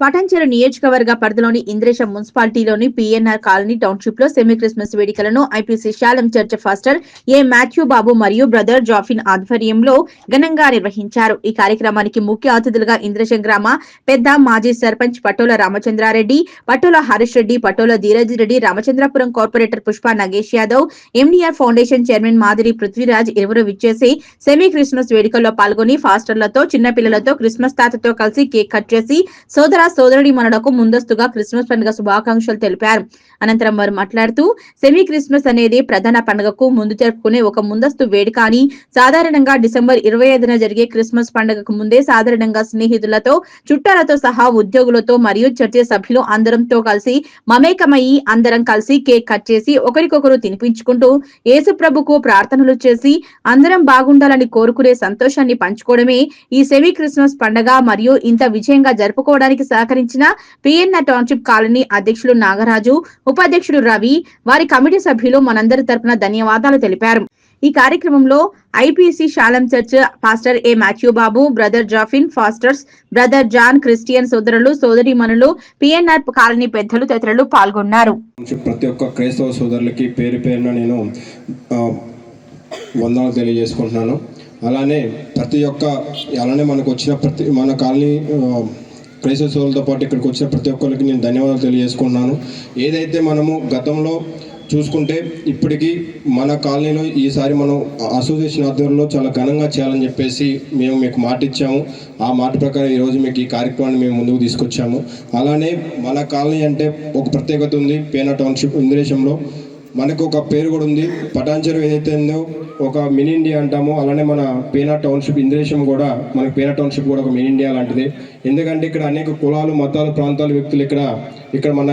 పటంచెరు నియోజకవర్గ పరిధిలోని ఇంద్రేశం మున్సిపాలిటీలోని పిఎన్ఆర్ కాలనీ టౌన్షిప్లో సెమీ క్రిస్మస్ వేడుకలను IPC Shalem church pastor A Matthew Babu మరియు బ్రదర్ జాఫిన్ ఆధ్వర్యంలో ఘనంగా నిర్వహించారు. ఈ కార్యక్రమానికి ముఖ్య అతిథులుగా ఇంద్రేశం గ్రామ పెద్ద మాజీ sarpanch Patola Ramachandra Reddy Patola Harish Reddy Patola Dheeraj Reddy Ramachandrapuram corporator Pushpa Nagesh Yadav MDR foundation chairman Madiri Prithviraj ఇరువురు విచ్చేసి సెమీ క్రిస్మస్ వేడుకల్లో పాల్గొని ఫాస్టర్లతో చిన్నపిల్లలతో క్రిస్మస్ తాతతో కలిసి కేక్ కట్ చేసి సోదర సోదరుడి మనలకు ముందస్తుగా క్రిస్మస్ పండుగ శుభాకాంక్షలు తెలిపారు. అనంతరం వారు మాట్లాడుతూ సెమీ క్రిస్మస్ అనేది ప్రధాన పండుగకు ముందు జరుపుకునే ఒక ముందస్తు వేడుక అని సాధారణంగా డిసెంబర్ ఇరవై ఐదున జరిగే క్రిస్మస్ పండుగకు ముందే సాధారణంగా స్నేహితులతో చుట్టాలతో సహా ఉద్యోగులతో మరియు చర్చ సభ్యులు అందరంతో కలిసి మమేకమయ్యి అందరం కలిసి కేక్ కట్ చేసి ఒకరికొకరు తినిపించుకుంటూ యేసు ప్రభుకు ప్రార్థనలు చేసి అందరం బాగుండాలని కోరుకునే సంతోషాన్ని పంచుకోవడమే ఈ సెమీ క్రిస్మస్ పండుగ మరియు ఇంత విజయంగా జరుపుకోవడానికి సహకరించిన పిఎన్ఆర్ టౌన్షిప్ కాలనీ అధ్యక్షులు నాగరాజు ఉపాధ్యక్షుడు రవి వారి కమిటీ సభ్యులు మనందరి తరపున ధన్యవాదాలు తెలిపారు. ఈ కార్యక్రమంలో IPC Shalem church pastor A Matthew Babu brother Jaffin pastors brother John Christian సోదరులు సోదరిమణులు పిఎన్ఆర్ కాలనీ పెద్దలు తదితరులు పాల్గొన్నారు. ప్రతి ఒక్క క్రైస్తవ సోదరులకి పేరు పేరున నేను వందనాలు తెలియజేసుకుంటున్నాను. అలానే ప్రతి ఒక్క అలానే మనకు వచ్చిన ప్రతి మన కాలనీ ఆ, వాళ్ళతో పాటు ఇక్కడికి వచ్చిన ప్రతి ఒక్కరికి నేను ధన్యవాదాలు తెలియజేసుకుంటున్నాను. ఏదైతే మనము గతంలో చూసుకుంటే ఇప్పటికీ మన కాలనీలో ఈసారి మనం అసోసియేషన్ ఆధ్వర్యంలో చాలా ఘనంగా చేయాలని చెప్పేసి మేము మీకు మాట ఇచ్చాము ఆ మాట ప్రకారం ఈరోజు మీకు ఈ కార్యక్రమాన్ని మేము ముందుకు తీసుకొచ్చాము. అలానే మన కాలనీ అంటే ఒక ప్రత్యేకత ఉంది. పేన టౌన్షిప్ ఇంద్రేశంలో. మనకు ఒక పేరు కూడా ఉంది. పటాన్చెరు ఏదైతే ఉందో ఒక మినీ ఇండియా అంటామో అలానే మన పేనా టౌన్షిప్ ఇంద్రేశం కూడా మన పేనా టౌన్షిప్ కూడా ఒక మినీ ఇండియా లాంటిది. ఎందుకంటే ఇక్కడ అనేక కులాలు మతాలు ప్రాంతాలు వ్యక్తులు ఇక్కడ ఇక్కడ మన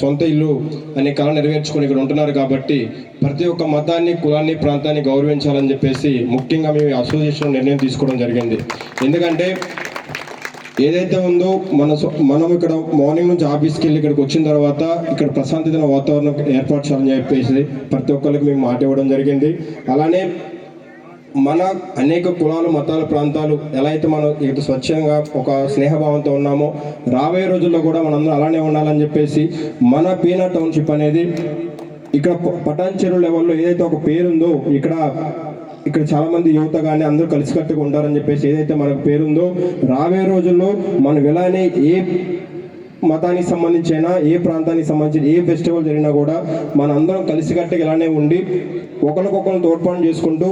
సొంత ఇల్లు అనే కళ నెరవేర్చుకొని ఇక్కడ ఉంటున్నారు కాబట్టి ప్రతి ఒక్క మతాన్ని కులాన్ని ప్రాంతాన్ని గౌరవించాలని చెప్పేసి ముఖ్యంగా మేము అసోసియేషన్ నిర్ణయం తీసుకోవడం జరిగింది. ఎందుకంటే ఏదైతే ఉందో మన సొ- మనం ఇక్కడ మార్నింగ్ నుంచి ఆఫీస్కి వెళ్ళి ఇక్కడికి వచ్చిన తర్వాత ఇక్కడ ప్రశాంతమైన వాతావరణం ఏర్పాటు చేయాలని చెప్పేసి ప్రతి ఒక్కరికి మేము మాట ఇవ్వడం జరిగింది. అలానే మన అనేక కులాలు మతాలు ప్రాంతాలు ఎలా అయితే మనం ఇక్కడ స్వచ్ఛంగా ఒక స్నేహభావంతో ఉన్నామో రాబోయే రోజుల్లో కూడా మనందరం అలానే ఉండాలని చెప్పేసి మన పీనా టౌన్షిప్ అనేది ఇక్కడ ప- పటాన్ చెరువు లెవెల్లో ఏదైతే ఒక పేరుందో ఇక్కడ ఇక్కడ చాలా మంది యువత కానీ అందరూ కలిసికట్టుగా ఉంటారని చెప్పేసి ఏదైతే మనకు పేరుందో రాబోయే రోజుల్లో మనం ఎలానే ఏ మతానికి సంబంధించిన ఏ ప్రాంతానికి సంబంధించిన ఏ ఫెస్టివల్ జరిగినా కూడా మన అందరం కలిసికట్టుగా ఇలానే ఉండి ఒకరికొకరు తోడ్పాటు చేసుకుంటూ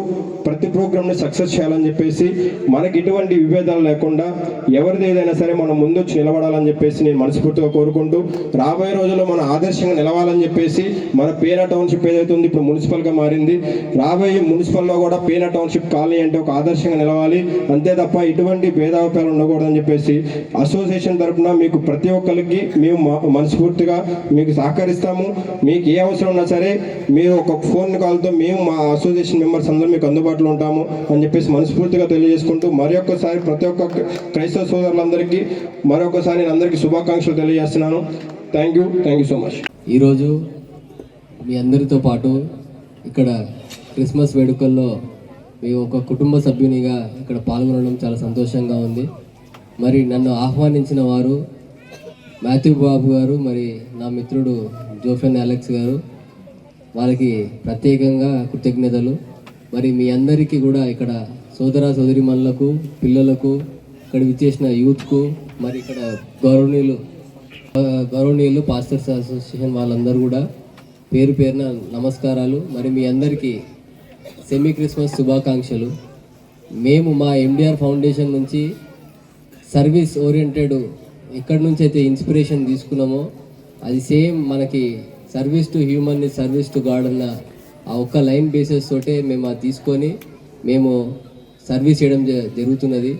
ప్రతి ప్రోగ్రామ్ని సక్సెస్ చేయాలని చెప్పేసి మనకి ఎటువంటి విభేదాలు లేకుండా ఎవరిది ఏదైనా సరే మనం ముందొచ్చి నిలబడాలని చెప్పేసి నేను మనస్ఫూర్తిగా కోరుకుంటూ రాబోయే రోజుల్లో మన ఆదర్శంగా నిలవాలని చెప్పేసి మన పేన టౌన్షిప్ ఏదైతే ఉంది ఇప్పుడు మున్సిపల్గా మారింది. రాబోయే మున్సిపల్లో కూడా పేన టౌన్షిప్ కాలనీ అంటే ఒక ఆదర్శంగా నిలవాలి. అంతే తప్ప ఎటువంటి భేదాభిప్రాయాలు ఉండకూడదని చెప్పేసి అసోసియేషన్ తరఫున మీకు ప్రతి పనులకి మేము మనస్ఫూర్తిగా మీకు సహకరిస్తాము. మీకు ఏ అవసరం ఉన్నా సరే మీరు ఒక ఫోన్ కాల్తో మేము మా అసోసియేషన్ మెంబర్స్ అందరూ మీకు అందుబాటులో ఉంటాము అని చెప్పేసి మనస్ఫూర్తిగా తెలియజేసుకుంటూ మరొకసారి ప్రతి ఒక్క క్రైస్తవ సోదరులందరికీ మరొకసారి నేను అందరికీ శుభాకాంక్షలు తెలియజేస్తున్నాను. Thank you thank you so much ఈరోజు మీ అందరితో పాటు ఇక్కడ క్రిస్మస్ వేడుకల్లో మీ ఒక కుటుంబ సభ్యునిగా ఇక్కడ పాల్గొనడం చాలా సంతోషంగా ఉంది. మరి నన్ను ఆహ్వానించిన వారు మాథ్యూ బాబు గారు మరి నా మిత్రుడు జోఫెన్ అలెక్స్ గారు వాళ్ళకి ప్రత్యేకంగా కృతజ్ఞతలు. మరి మీ అందరికీ కూడా ఇక్కడ సోదర సోదరిమణులకు పిల్లలకు ఇక్కడ విచ్చేసిన యూత్కు మరి ఇక్కడ గౌరవనీయులు గౌరవనీయులు పాస్టర్స్ అసోసియేషన్ వాళ్ళందరూ కూడా పేరు పేరున నమస్కారాలు. మరి మీ అందరికీ సెమీ క్రిస్మస్ శుభాకాంక్షలు. మేము మా ఎండిఆర్ ఫౌండేషన్ నుంచి సర్వీస్ ఓరియంటెడ్ ఎక్కడి నుంచి అయితే ఇన్స్పిరేషన్ తీసుకున్నామో అది సేమ్ మనకి service to human service to God అన్న ఆ ఒక్క లైన్ బేసెస్ తోటే మేము అది తీసుకొని మేము సర్వీస్ చేయడం జ- జరుగుతున్నది.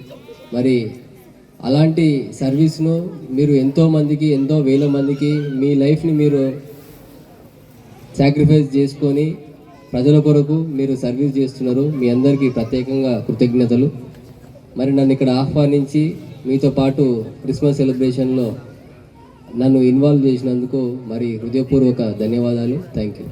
మరి అలాంటి సర్వీస్ను మీరు ఎంతో మందికి ఎంతో వేల మందికి మీ లైఫ్ని మీరు సాక్రిఫైస్ చేసుకొని ప్రజల కొరకు మీరు సర్వీస్ చేస్తున్నారు. మీ అందరికీ ప్రత్యేకంగా కృతజ్ఞతలు. మరి నన్ను ఇక్కడ ఆహ్వానించి మీతో పాటు క్రిస్మస్ సెలబ్రేషన్లో నన్ను ఇన్వాల్వ్ చేసినందుకు మరి హృదయపూర్వక ధన్యవాదాలు. Thank you